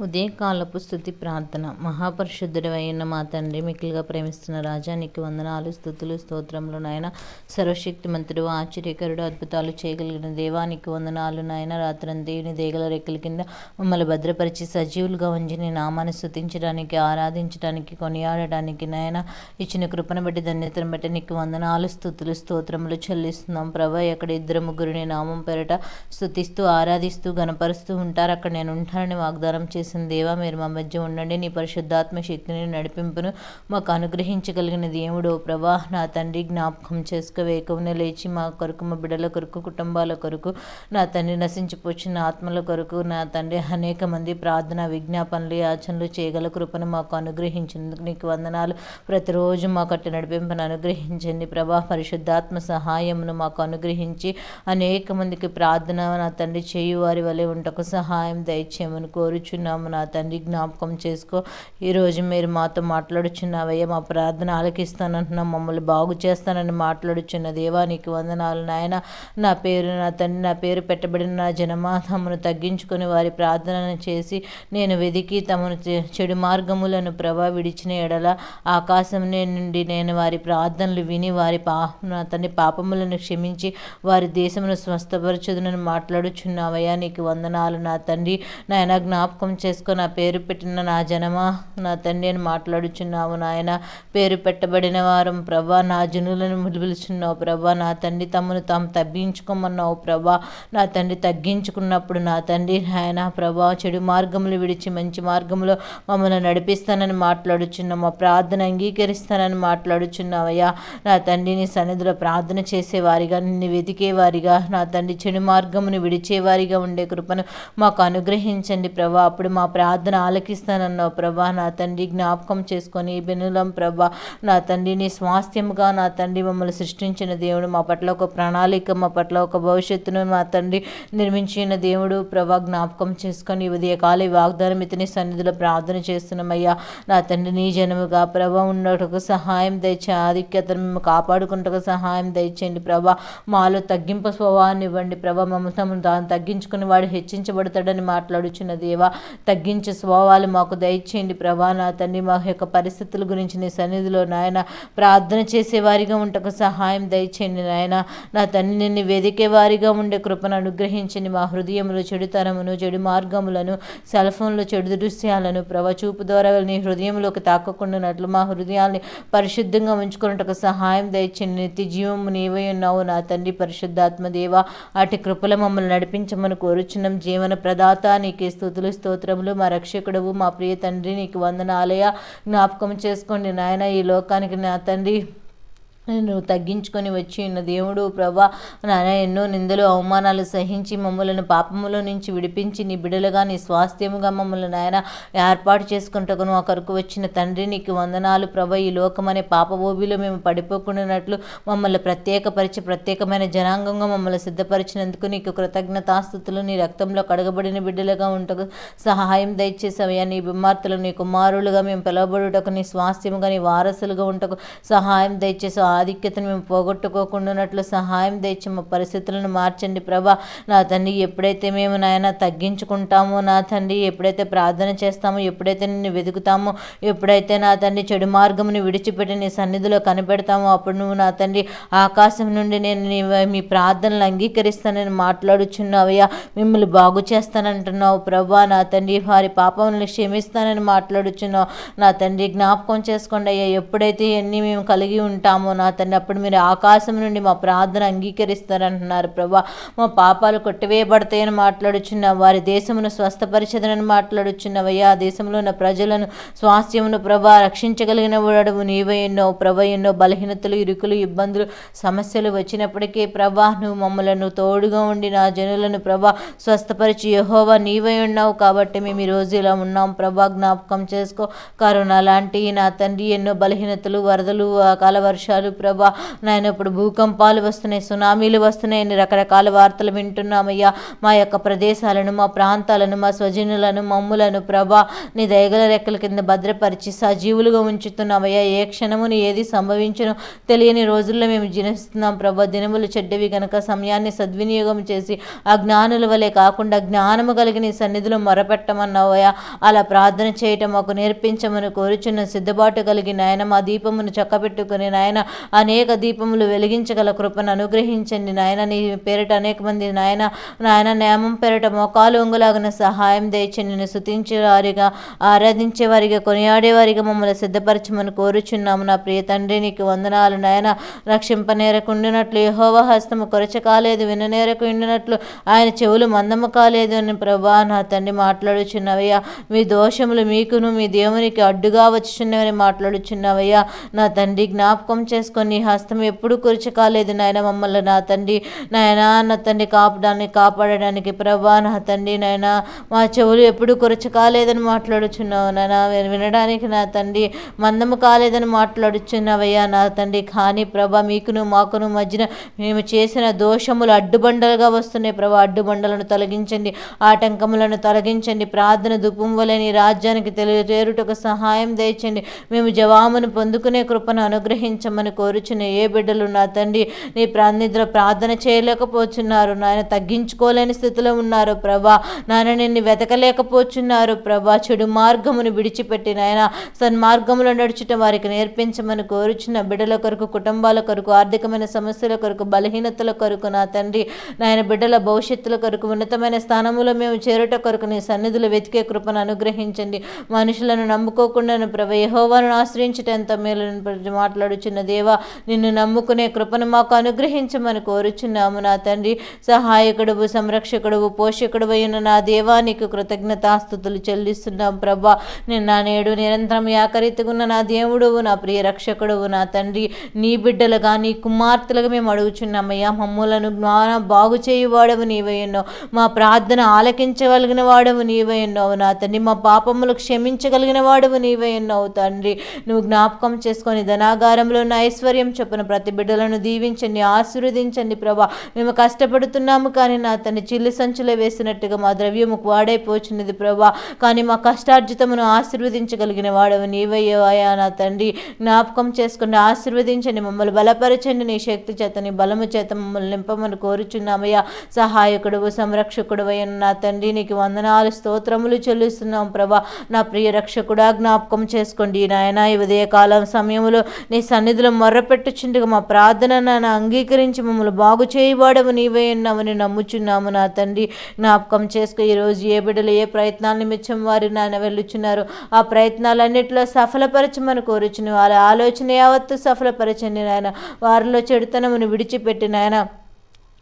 ఉదయకాలపు స్థుతి ప్రార్థన. మహాపరిశుద్ధుడైన మా తండ్రి మిక్కులుగా ప్రేమిస్తున్న రాజా నీకు వందనాలు స్థుతులు స్తోత్రములు నాయన. సర్వశక్తిమంతుడు ఆశ్చర్యకరుడు అద్భుతాలు చేయగలిగిన దేవానికి వందనాలు నాయన. రాత్రం దేవుని దేగల రెక్కల కింద మమ్మల్ని భద్రపరిచి సజీవులుగా ఉంచి నీ నామాన్ని స్థుతించడానికి ఆరాధించడానికి కొనియాడడానికి నాయన. ఇచ్చిన కృపను బట్టి ధన్యతను బట్టి నీకు వందనాలు స్థుతులు స్తోత్రములు చెల్లిస్తున్నాం. ప్రభా ఎక్కడ ఇద్దరు ముగ్గురు నామం పెరట స్థుతిస్తూ ఆరాధిస్తూ గనపరుస్తూ ఉంటారు. అక్కడ నేను ఉంటానని వాగ్దానం చేసిన దేవా మీరు మా మధ్య ఉండండి. నీ పరిశుద్ధాత్మ శక్తిని నడిపింపును మాకు అనుగ్రహించగలిగిన దేవుడు. ప్రభా నా తండ్రి జ్ఞాపకం చేసుక. వేకమున లేచి మా కొరకు మా బిడ్డల కొరకు కుటుంబాల కొరకు నా తండ్రి నశించిపోచిన ఆత్మల కొరకు నా తండ్రి అనేక మంది ప్రార్థన విజ్ఞాపనలు యాచనలు చేయగల కృపను మాకు అనుగ్రహించినందుకు నీకు వందనాలు. ప్రతిరోజు మా కట్టి నడిపింపును అనుగ్రహించండి ప్రభా. పరిశుద్ధాత్మ సహాయమును మాకు అనుగ్రహించి అనేక మందికి ప్రార్థన నా తండ్రి చేయు వారి వలె ఉంటకు సహాయం దయచేయమని కోరుచున్నాము నా తండ్రి జ్ఞాపకం చేసుకో. ఈరోజు మీరు మాతో మాట్లాడుచున్నావయ్యా మా ప్రార్థన ఆలకిస్తానంటున్నాం మమ్మల్ని బాగు చేస్తానని మాట్లాడుచున్న దేవా నీకు వందనాలు నాయన. నా పేరు నా తండ్రి నా పేరు పెట్టబడిన నా జనమాతమును తగ్గించుకొని వారి ప్రార్థనను చేసి నేను వెదికి తమను చె- చెడు మార్గములను ప్రభా విడిచిన ఎడల ఆకాశం నుండి నేను వారి ప్రార్థనలు విని వారి పా తండ్రి పాపములను క్షమించి వారి దేశమును స్వస్థపరచుదునని మాట్లాడుచున్నావయ్యా. నీకు వందనాలు నా తండ్రి. నాయన జ్ఞాపకం చేసుకో నా పేరు పెట్టిన నా జనమా నా తండ్రి అని మాట్లాడుచున్నావు నాయన. పేరు పెట్టబడిన వారం ప్రభా నా జనులను పిలుచున్నావు ప్రభా. నా తండ్రి తమను తాము తగ్గించుకోమన్నావు ప్రభా. నా తండ్రి తగ్గించుకున్నప్పుడు నా తండ్రి నాయన ప్రభా చెడు మార్గములు విడిచి మంచి మార్గంలో మమ్మల్ని నడిపిస్తానని మాట్లాడుచున్నావు. మా ప్రార్థన అంగీకరిస్తానని మాట్లాడుచున్నావయ్యా. నా తండ్రిని సన్నిధిలో ప్రార్థన చేసేవారిగా నిన్ను వెతికేవారిగా నా తండ్రి చెడు మార్గమును విడిచేవారిగా ఉండే కృపను మాకు అనుగ్రహించండి ప్రభా. అప్పుడు మా ప్రార్థన ఆలకిస్తానన్నావు ప్రభా నా తండ్రి జ్ఞాపకం చేసుకొని బెనులం ప్రభా నా తండ్రిని స్వాస్థ్యముగా నా తండ్రి మమ్మల్ని సృష్టించిన దేవుడు మా పట్ల ఒక ప్రణాళిక మా పట్ల ఒక భవిష్యత్తును మా తండ్రి నిర్మించిన దేవుడు ప్రభా జ్ఞాపకం చేసుకొని ఈ ఉదయకాల వాగ్దానం ఇతని సన్నిధిలో ప్రార్థన చేస్తున్నామయ్యా. నా తండ్రి నీ జనముగా ప్రభా ఉన్నటకు సహాయం దయచే ఆధిక్యతను మేము కాపాడుకుంటకు సహాయం దయచేయండి ప్రభా. మాలో తగ్గింపు స్వభావాన్ని ఇవ్వండి ప్రభా మమ్మల్ని తాను తగ్గించుకుని వాడు హెచ్చించబడతాడని మాట్లాడుచున్న దేవా తగ్గించే స్వభావాలు మాకు దయచేయండి ప్రభా. నా తండ్రి మా యొక్క పరిస్థితుల గురించి నీ సన్నిధిలో నాయన ప్రార్థన చేసేవారిగా ఉంటకు సహాయం దయచేయండి నాయన. నా తండ్రి నిన్ను వెదికే వారిగా ఉండే కృపను అనుగ్రహించండి. మా హృదయంలో చెడుతనమును చెడు మార్గములను సెల్ ఫోన్లో చెడు దృశ్యాలను ప్రభ చూపు ద్వారా నీ హృదయంలోకి తాకకుండానట్లు మా హృదయాల్ని పరిశుద్ధంగా ఉంచుకున్నట్టుకు సహాయం దయచేయండి. నిత్య జీవము నీవై ఉన్నావు నా తండ్రి పరిశుద్ధాత్మ దేవ. అటు కృపల మమ్మల్ని నడిపించమని కోరుచున్నాం. జీవన ప్రదాత నీకే స్థుతులు స్తోత్రములు మా రక్షకుడవు మా ప్రియ తండ్రి నీకు వందనాలయ జ్ఞాపకం చేసుకోండి నాయన ఈ లోకానికి నా తండ్రి. నేను తగ్గించుకొని వచ్చి ఉన్న దేవుడు ప్రభా నాయన ఎన్నో నిందలు అవమానాలు సహించి మమ్మలను పాపముల నుంచి విడిపించి నీ బిడలుగా నీ స్వాస్థ్యముగా మమ్మల్ని నాయన ఏర్పాటు చేసుకుంటకును ఆ కొరకు వచ్చిన తండ్రి నీకు వందనాలు. ప్రభ ఈ లోకం అనే పాపభోబిలో మేము పడిపోకుండానట్లు మమ్మల్ని ప్రత్యేకపరిచి ప్రత్యేకమైన జనాంగంగా మమ్మల్ని సిద్ధపరిచినందుకు నీకు కృతజ్ఞతాస్థుతులు. నీ రక్తంలో కడగబడిన బిడ్డలుగా ఉంటకు సహాయం దయచేసావయ్యా. నీ బిమ్మార్తలు నీ కుమారులుగా మేము పిలవబడుటకు నీ స్వాస్థ్యముగా నీ వారసులుగా ఉంటకు సహాయం దయచేసి ఆధిక్యతను మేము పోగొట్టుకోకుండా సహాయం తెచ్చి మా పరిస్థితులను మార్చండి ప్రభా. నా తండ్రి ఎప్పుడైతే మేము నాయన తగ్గించుకుంటామో నా తండ్రి ఎప్పుడైతే ప్రార్థన చేస్తామో ఎప్పుడైతే నిన్ను వెతుకుతామో ఎప్పుడైతే నా తండ్రి చెడు మార్గముని విడిచిపెట్టి నీ సన్నిధిలో కనిపెడతామో అప్పుడు నువ్వు నా తండ్రి ఆకాశం నుండి నేను మీ ప్రార్థనలు అంగీకరిస్తానని మాట్లాడుచున్నావయ్యా. మిమ్మల్ని బాగు చేస్తానంటున్నావు ప్రభా. నా తండ్రి వారి పాపములను క్షమిస్తానని మాట్లాడుచున్నావు. నా తండ్రి జ్ఞాపకం చేసుకోండి అయ్యా. ఎప్పుడైతే ఎన్ని మేము కలిగి ఉంటామో నా తండ్రి అప్పుడు మీరు ఆకాశం నుండి మా ప్రార్థన అంగీకరిస్తారంటున్నారు ప్రభా. మా పాపాలు కొట్టివేయబడతాయని మాట్లాడుచున్న వారి దేశమును స్వస్థపరిచదనని మాట్లాడుచున్నవయ్యా ఆ దేశంలో ఉన్న ప్రజలను స్వాస్థ్యమును ప్రభా రక్షించగలిగిన వాడు నీవై ఎన్నో ప్రభ ఎన్నో బలహీనతలు ఇరుకులు ఇబ్బందులు సమస్యలు వచ్చినప్పటికీ ప్రభా నువ్వు మమ్మలను తోడుగా ఉండి నా జనులను ప్రభా స్వస్థపరిచి యహోవా నీవై ఉన్నావు కాబట్టి మేము ఈ రోజు ఇలా ఉన్నాం ప్రభా. జ్ఞాపకం చేసుకో కరోనా లాంటి నా తండ్రి ఎన్నో బలహీనతలు వరదలు అకాల వర్షాలు ప్రభా. నాయన ఇప్పుడు భూకంపాలు వస్తున్నాయి సునామీలు వస్తున్నాయని రకరకాల వార్తలు వింటున్నామయ్యా. మా యొక్క ప్రదేశాలను మా ప్రాంతాలను మా స్వజనులను మమ్ములను ప్రభా నీ దయగల రెక్కల కింద భద్రపరిచి సజీవులుగా ఉంచుతున్నామయ్యా. ఏ క్షణమును ఏది సంభవించను తెలియని రోజుల్లో మేము జీవిస్తున్నాం ప్రభా. దినములు చెడ్డవి గనక సమయాన్ని సద్వినియోగం చేసి అజ్ఞానుల వలె కాకుండా జ్ఞానము కలిగి నీ సన్నిధిలో మొరపెట్టమన్నావయ్యా. అలా ప్రార్థన చేయటం మాకు నేర్పించమని కోరుచున్న సిద్ధపాటు కలిగి నాయన మా దీపమును చక్కబెట్టుకుని నాయన అనేక దీపములు వెలిగించగల కృపను అనుగ్రహించండి నాయన. నీ పేరిట అనేక మంది నాయన నాయన నేమం పేరిట మోకాలు ఒంగులాగిన సహాయం దయచండి నిన్ను స్తుతించే వారిగా ఆరాధించే వారిగా కొనియాడేవారిగా మమ్మల్ని సిద్ధపరచమని కోరుచున్నాము. నా ప్రియ తండ్రి నీకు వందనాలు నాయన. రక్షింపనేరకు ఉండినట్లు హస్తము కొరచ కాలేదు విననేరకు ఉండినట్లు ఆయన చెవులు మందము కాలేదు అని ప్రభా నా తండ్రి మాట్లాడుచున్నవయ్యా. మీ దోషములు మీకును మీ దేవునికి అడ్డుగా వచ్చుచున్నవని మాట్లాడుచున్నవయ్యా. నా తండ్రి జ్ఞాపకం చేసుకొని నీ హస్తం ఎప్పుడు కురిచి కాలేదు నాయన మమ్మల్ని నా తండ్రి. నాయన నా తండ్రి కాపడానికి కాపాడడానికి ప్రభా నా తండ్రి నాయన మా చెవులు ఎప్పుడు కురచ కాలేదని మాట్లాడుచున్నావు నాయన. వినడానికి నా తండ్రి మందము కాలేదని మాట్లాడుచున్నావయ్యా నా తండ్రి. కానీ ప్రభా మీకును మాకును మధ్యన మేము చేసిన దోషములు అడ్డుబండలుగా వస్తున్నాయి ప్రభా. అడ్డుబండలను తొలగించండి ఆటంకములను తొలగించండి ప్రార్థన దుపుంవలేని రాజ్యానికి తెలియజేరుటకు సహాయం దయచండి. మేము జవామును పొందుకునే కృపను అనుగ్రహించమని కోరుచున్న ఏ బిడ్డలు నా తండ్రి నీ ప్రాణిద్ర ప్రార్థన చేయలేకపోతున్నారు. నాయన తగ్గించుకోలేని స్థితిలో ఉన్నారు ప్రభా. నాయన నిన్ను వెతకలేకపోతున్నారు ప్రభా. చెడు మార్గమును విడిచిపెట్టి నాయన సన్మార్గములో నడుచుట వారికి నేర్పించమని కోరుచున్న బిడ్డల కొరకు కుటుంబాల కొరకు ఆర్థికమైన సమస్యల కొరకు బలహీనతల కొరకు నా తండ్రి. నాయన బిడ్డల భవిష్యత్తుల కొరకు ఉన్నతమైన స్థానములో మేము చేరుట కొరకు నీ సన్నిధులు వెతికే కృపను అనుగ్రహించండి. మనుషులను నమ్ముకోకుండా ప్రభ యహోవాను ఆశ్రయించటంత మేలు మాట్లాడుచున్న దేవ నిన్ను నమ్ముకునే కృపను మాకు అనుగ్రహించమని కోరుచున్నాము నా తండ్రి. సహాయకుడువు సంరక్షకుడువు పోషకుడు అయిన నా దేవానికి కృతజ్ఞతాస్థుతులు చెల్లిస్తున్నాం ప్రభా. నిన్న నేడు నిరంతరం యాకరీతిగున్న నా దేవుడువు నా ప్రియ రక్షకుడువు నా తండ్రి. నీ బిడ్డలుగా నీ కుమార్తెలుగా మేము అడుగుచున్నామయ్యా. మమ్ములను జ్ఞానం బాగు చేయువాడవు నీవై మా ప్రార్థన ఆలకించగలిగిన వాడవు నీవయ్యన్నావు నా తండ్రి. మా పాపములు క్షమించగలిగిన వాడవు నీవయ్యన్నావు తండ్రి. నువ్వు జ్ఞాపకం చేసుకొని ధనాగారంలో ఉన్న ఐశ్వర్యం చొప్పున ప్రతి బిడ్డలను దీవించండి ఆశీర్వదించండి ప్రభా. మేము కష్టపడుతున్నాము కానీ నా తన చిల్లి సంచులో వేసినట్టుగా మా ద్రవ్యము వాడైపోచున్నది ప్రభా. కానీ మా కష్టార్జితమును ఆశీర్వదించగలిగిన వాడవు నీవయ్యవాయా నా తండ్రి. జ్ఞాపకం చేసుకుని ఆశీర్వదించండి మమ్మల్ని బలపరచండి. నీ శక్తి చేత నీ బలము చేత మమ్మల్ని నింపమని కోరుచున్నామయ్యా. సహాయకుడు సంరక్షకుడు అయిన నా తండ్రి నీకు వందనాలు స్తోత్రములు చెల్లిస్తున్నాం ప్రభా. నా ప్రియ రక్షకుడా జ్ఞాపకం చేసుకోండి. నాయన ఈ ఉదయకాలం సమయంలో నీ సన్నిధిలో మొర్రపెట్టుచుండగా మా ప్రార్థన నాన్న అంగీకరించి మమ్మల్ని బాగు చేయబడము నీవే ఉన్నామని నమ్ముచున్నాము నా తండ్రి. జ్ఞాపకం చేసుకో ఈరోజు ఏ బిడ్డలు ఏ ప్రయత్నాల నిమిత్తం వారి నాయన వెళ్ళుచున్నారు ఆ ప్రయత్నాలన్నింటిలో సఫలపరచమని కోరుచుని వాళ్ళ ఆలోచన యావత్తు సఫలపరచండి నాయన. వారిలో చెడుతనమును విడిచిపెట్టి నాయన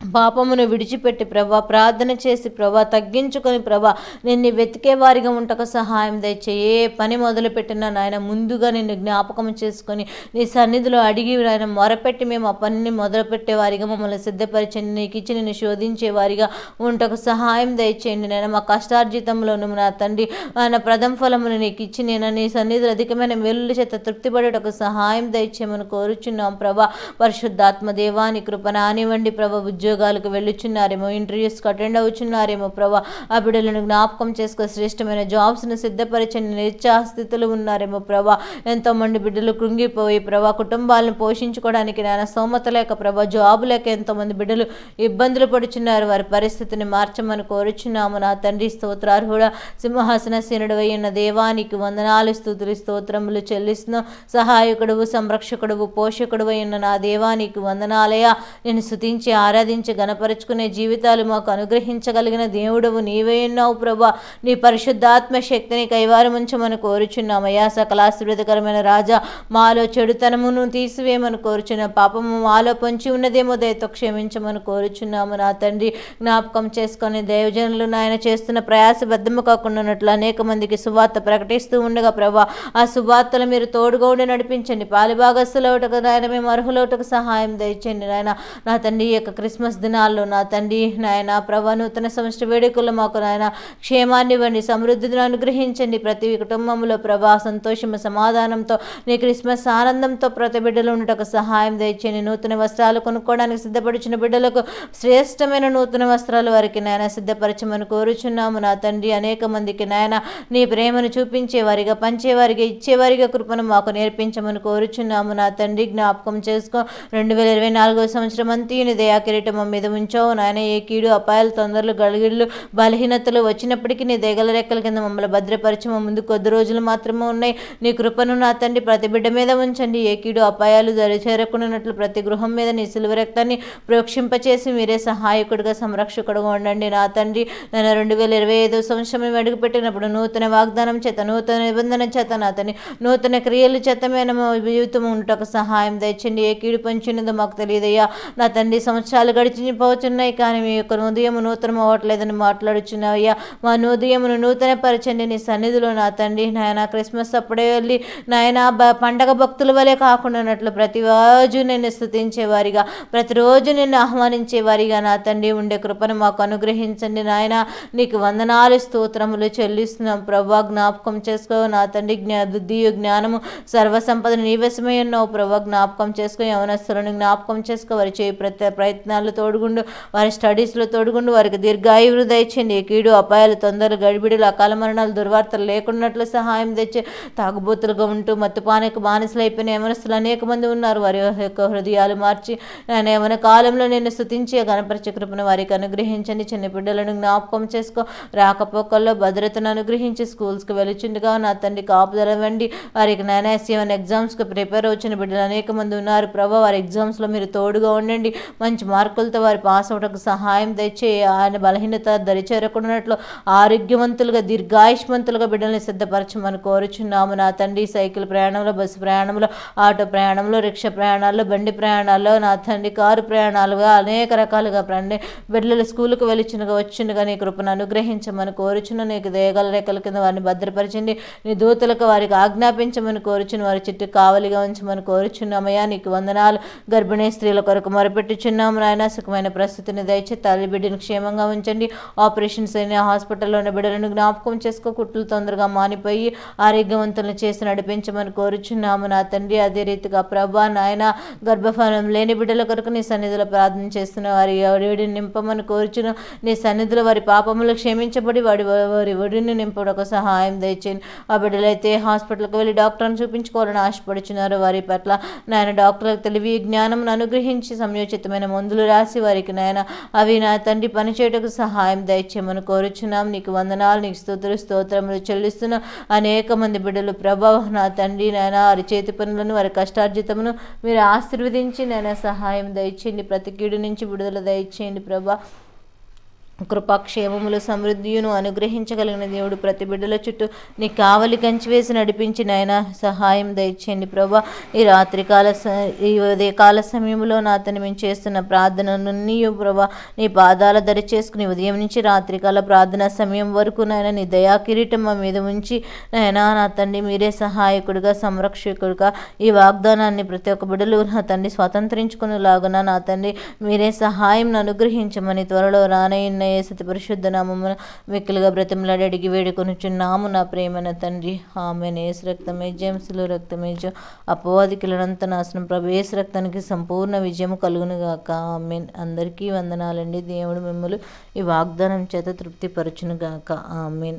పాపమును విడిచిపెట్టి ప్రభా ప్రార్థన చేసి ప్రభా తగ్గించుకొని ప్రభా నిన్ను వెతికే వారిగా ఉంటకు సహాయం దయచే ఏ పని మొదలుపెట్టినా నాయన ముందుగా నిన్ను జ్ఞాపకం చేసుకొని నీ సన్నిధిలో అడిగి నాయన మొరపెట్టి మేము ఆ పనిని మొదలుపెట్టే వారిగా మమ్మల్ని సిద్ధపరిచండి నీకు ఇచ్చి నిన్ను శోధించే వారిగా ఉంటకు సహాయం దయచేయండి నేను మా కష్టార్జితంలోను నా తండ్రి ఆయన ప్రథమ ఫలమును నీకు ఇచ్చి నేను నీ సన్నిధిలో అధికమైన మేలుల చేత తృప్తిపడేటకు సహాయం దయచేయమని కోరుచున్నాం ప్రభా. పరిశుద్ధాత్మ దేవాని కృప నానివ్వండి ప్రభా. ఉద్యోగాలకు వెళ్ళుచున్నారేమో ఇంటర్వ్యూస్కి అటెండ్ అవుచున్నారేమో ప్రభా. ఆ బిడ్డలను జ్ఞాపకం చేసుకుని శ్రేష్టమైన జాబ్స్ను సిద్ధపరచని నిత్యాస్థితులు ఉన్నారేమో ప్రభా. ఎంతోమంది బిడ్డలు కృంగిపోయి ప్రభా కుటుంబాలను పోషించుకోవడానికి నాయన స్తోమత లేక ప్రభా జాబ్ లేక ఎంతోమంది బిడ్డలు ఇబ్బందులు పడుచున్నారు. వారి పరిస్థితిని మార్చమని కోరుచున్నాము. నా తండ్రి స్తోత్రార్హుడ సింహాసనసీనుడు అయిన దేవానికి వందనాలు స్థుతులు స్తోత్రములు చెల్లిస్తున్న. సహాయకుడువు సంరక్షకుడువు పోషకుడు అయిన నా దేవానికి వందనాలయ నేను స్థుతించి ఆరాధించి గణపరుచుకునే జీవితాలు మాకు అనుగ్రహించగలిగిన దేవుడవు నీవే ఉన్నావు ప్రభా. నీ పరిశుద్ధాత్మ శక్తిని కైవారం ఉంచమని సకల సకలాశీర్వదకరమైన రాజా మాలో చెడుతనమును తీసివేయమని కోరుచున్న పాపము మాలో పొంచి ఉన్నదేమో దయతో క్షమించమని కోరుచున్నాము నా తండ్రి. జ్ఞాపకం చేసుకొని దైవజనులు నాయన చేస్తున్న ప్రయాసబద్ధము కాకుండా ఉన్నట్లు అనేక మందికి సువార్త ప్రకటిస్తూ ఉండగా ప్రభా ఆ సువార్తలు మీరు తోడుగా ఉండి నడిపించండి. పాలిభాగస్తులవుటకు నాయన మేము అర్హులవుటకు సహాయం దయచండి నాయన. నా తండ్రి యొక్క క్రిస్మస్ క్రిస్మస్ దినాల్లో నా తండ్రి నాయన ప్రభా నూతన సంవత్సర వేడుకలు మాకు నాయన క్షేమాన్ని ఇవ్వండి సమృద్ధిని అనుగ్రహించండి ప్రతి కుటుంబంలో ప్రభా సంతోషము సమాధానంతో నీ క్రిస్మస్ ఆనందంతో ప్రతి బిడ్డలు ఉండటకు సహాయం దయచేయండి. నూతన వస్త్రాలు కొనుక్కోవడానికి సిద్ధపడిచిన బిడ్డలకు శ్రేష్టమైన నూతన వస్త్రాలు వారికి నాయన సిద్ధపరచమని కోరుచున్నాము. నా తండ్రి అనేక మందికి నాయన నీ ప్రేమను చూపించేవారిగా పంచేవారిగా ఇచ్చేవారిగా కృపను మాకు నేర్పించమని కోరుచున్నాము. నా తండ్రి జ్ఞాపకం చేసుకో. రెండు వేల ఇరవై నాలుగో సంవత్సరం అంతా దయా కిరీటం మా మీద ఉంచావు నాయన ఏ కీడు అపాయాలు తొందరలు గలిగిళ్ళు బలహీనతలు వచ్చినప్పటికీ నీ దేగల రెక్కల కింద మమ్మల్ని భద్రపరిచి మా ముందు కొద్ది రోజులు మాత్రమే ఉన్నాయి. నీ కృపను నా తండ్రి ప్రతి బిడ్డ మీద ఉంచండి. ఏ కీడు అపాయాలు దరిచేరకున్నట్లు ప్రతి గృహం మీద నీ సిలువ రక్తాన్ని ప్రోక్షింపచేసి మీరే సహాయకుడిగా సంరక్షకుడుగా ఉండండి. నా తండ్రి నేను రెండు వేల ఇరవై ఐదో సంవత్సరం మేము అడుగుపెట్టినప్పుడు నూతన వాగ్దానం చేత నూతన నిబంధన చేత నా తండ్రి నూతన క్రియలు చేత మేము మా జీవితం ఉండటకు సహాయం దయచండి ఏ కీడు పంచినదో మాకు తెలియదయ్యా. నా తండ్రి సంవత్సరాలు గడిచిపోచున్నాయి కానీ మీ యొక్క ఉదయం నూతనం అవ్వట్లేదని మాట్లాడుచున్నావయ్యా. మా ఉదయమును నూతన పరచండి నీ సన్నిధిలో నా తండ్రి. నాయన క్రిస్మస్ అప్పుడే వెళ్ళి నాయన బ పండగ భక్తుల వలె కాకుండా ఉన్నట్లు ప్రతిరోజు నిన్ను స్థుతించేవారిగా ప్రతిరోజు నిన్ను ఆహ్వానించేవారిగా నా తండ్రి ఉండే కృపను మాకు అనుగ్రహించండి నాయన. నీకు వందనాలు స్తోత్రములు చెల్లిస్తున్నాం. ప్రభా జ్ఞాపకం చేసుకో. నా తండ్రి జ్ఞా బుద్ధియు జ్ఞానము సర్వసంపదను నీవసమై ఉన్నావు. ప్రభా జ్ఞాపకం చేసుకో. యవనస్తులను జ్ఞాపకం చేసుకో. వారి చేయి ప్రతి ప్రయత్నాలు తోడుగుండు వారి స్టడీస్లో తోడుగుండు వారికి దీర్ఘాయువు దయచేయండి కీడు అపాయాలు తొందరలు గడిబిడులు అకాల మరణాలు దుర్వార్తలు లేకున్నట్లు సహాయం తెచ్చి తాగుబోతులుగా ఉంటూ మత్తుపానికి బానిసలైపోయిన యవనస్తులు అనేక మంది ఉన్నారు. వారి యొక్క హృదయాలు మార్చి నేను ఏమైనా కాలంలో నేను స్థుతించే గణపరిచే కృపను వారికి అనుగ్రహించండి. చిన్న బిడ్డలను జ్ఞాపకం చేసుకో. రాకపోకల్లో భద్రతను అనుగ్రహించి స్కూల్స్కి వెలుచుండగా నా తండ్రి కాపుదల వండి వారికి నాయన సెవెన్ ఎగ్జామ్స్కి ప్రిపేర్ వచ్చిన బిడ్డలు అనేక మంది ఉన్నారు. ప్రభా వారి ఎగ్జామ్స్లో మీరు తోడుగా ఉండండి. మంచి మార్కులు మార్కులతో వారి పాస్ అవటకు సహాయం తెచ్చి ఆయన బలహీనత దరిచేరకున్నట్లు ఆరోగ్యవంతులుగా దీర్ఘాయుష్మంతులుగా బిడ్డల్ని సిద్ధపరచమని కోరుచున్నాము. నా తండ్రి సైకిల్ ప్రయాణంలో బస్సు ప్రయాణంలో ఆటో ప్రయాణంలో రిక్షా ప్రయాణాల్లో బండి ప్రయాణాల్లో నా తండ్రి కారు ప్రయాణాలుగా అనేక రకాలుగా ప్రండి బిడ్డలు స్కూల్కి వెళ్ళిచునుగా వచ్చిండగా నీ కృపను అనుగ్రహించమని కోరుచున్న నీకు దేగల రేఖల కింద వారిని భద్రపరచండి నీ దూతలకు వారికి ఆజ్ఞాపించమని కోరుచున్న వారి చుట్టూ కావలిగా ఉంచమని కోరుచున్నామయ్యా. నీకు వందనాలు. గర్భిణీ స్త్రీల కొరకు మొరపెట్టుచున్నాము నాయన. సుఖమైన ప్రస్తుతిని దయచే తల్లి బిడ్డను క్షేమంగా ఉంచండి. ఆపరేషన్స్ అయిన హాస్పిటల్లో ఉన్న బిడ్డలను జ్ఞాపకం చేసుకో. కుట్లు తొందరగా మానిపోయి ఆరోగ్యవంతులను చేసి నడిపించమని కోరుచున్నాము నా తండ్రి. అదే రీతిగా ప్రభా నాయన గర్భఫలం లేని బిడ్డల కొరకు నీ సన్నిధిలో ప్రార్థన చేస్తున్న వారి ఒడిని నింపమని కోరుచును. నీ సన్నిధిలో వారి పాపములు క్షమించబడి వాడి వారి ఒడిని నింపడకు సహాయం దయచేయండి ఆ బిడ్డలైతే హాస్పిటల్కి వెళ్ళి డాక్టర్ని చూపించుకోవాలని ఆశపడుచున్నారు. వారి పట్ల నాయన డాక్టర్లకు తెలివి జ్ఞానం అనుగ్రహించి సమయోచితమైన మందులు రాసి వారికి నాయన అవి నా తండ్రి పనిచేయటకు సహాయం దయచేయమని కోరుచున్నాం. నీకు వందనాలు నీకు స్తోత్రులు స్తోత్రములు చెల్లిస్తున్న. అనేక మంది బిడ్డలు ప్రభావ నా తండ్రి నాయన వారి చేతి పనులను వారి కష్టార్జితమును మీరు ఆశీర్వదించి నాయన సహాయం దయచేయండి. ప్రతి కీడు నుంచి విడుదల దయచేయండి ప్రభా. కృపాక్షేమములు సమృద్ధియును అనుగ్రహించగలిగిన దేవుడు ప్రతి బిడ్డల చుట్టూ నీ కావలి కంచివేసి నడిపించి నాయన సహాయం దయచేయండి ప్రభా. ఈ రాత్రికాల స- ఈ ఉదయకాల సమయంలో నా అతను మేము చేస్తున్న ప్రార్థనను నీయు ప్రభా నీ పాదాల దరి చేసుకుని ఉదయం నుంచి రాత్రికాల ప్రార్థన సమయం వరకు నాయన నీ దయా కిరీటం మా మీద ఉంచి నాయన నా తండ్రి మీరే సహాయకుడిగా సంరక్షకుడిగా ఈ వాగ్దానాన్ని ప్రతి ఒక్క బిడ్డలు నా తండ్రి స్వతంత్రించుకునేలాగున నా తండ్రి మీరే సహాయం అనుగ్రహించమని త్వరలో రానయ్య సతి పరిశుద్ధ నామమున మిక్కులుగా బ్రతిమలాడి అడిగి వేడుకొనుచున్నాము నా ప్రేమన తండ్రి. ఆమె ఏసు రక్తమే జేమ్స్లు రక్తమే జో అపవాదికులనంత నాశనం. ప్రభు ఏసు రక్తానికి సంపూర్ణ విజయం కలుగును గాక ఆమెన్. అందరికీ వందనాలండి. దేవుడు మిమ్మల్ని ఈ వాగ్దానం చేత తృప్తిపరచునుగాక. ఆమెన్.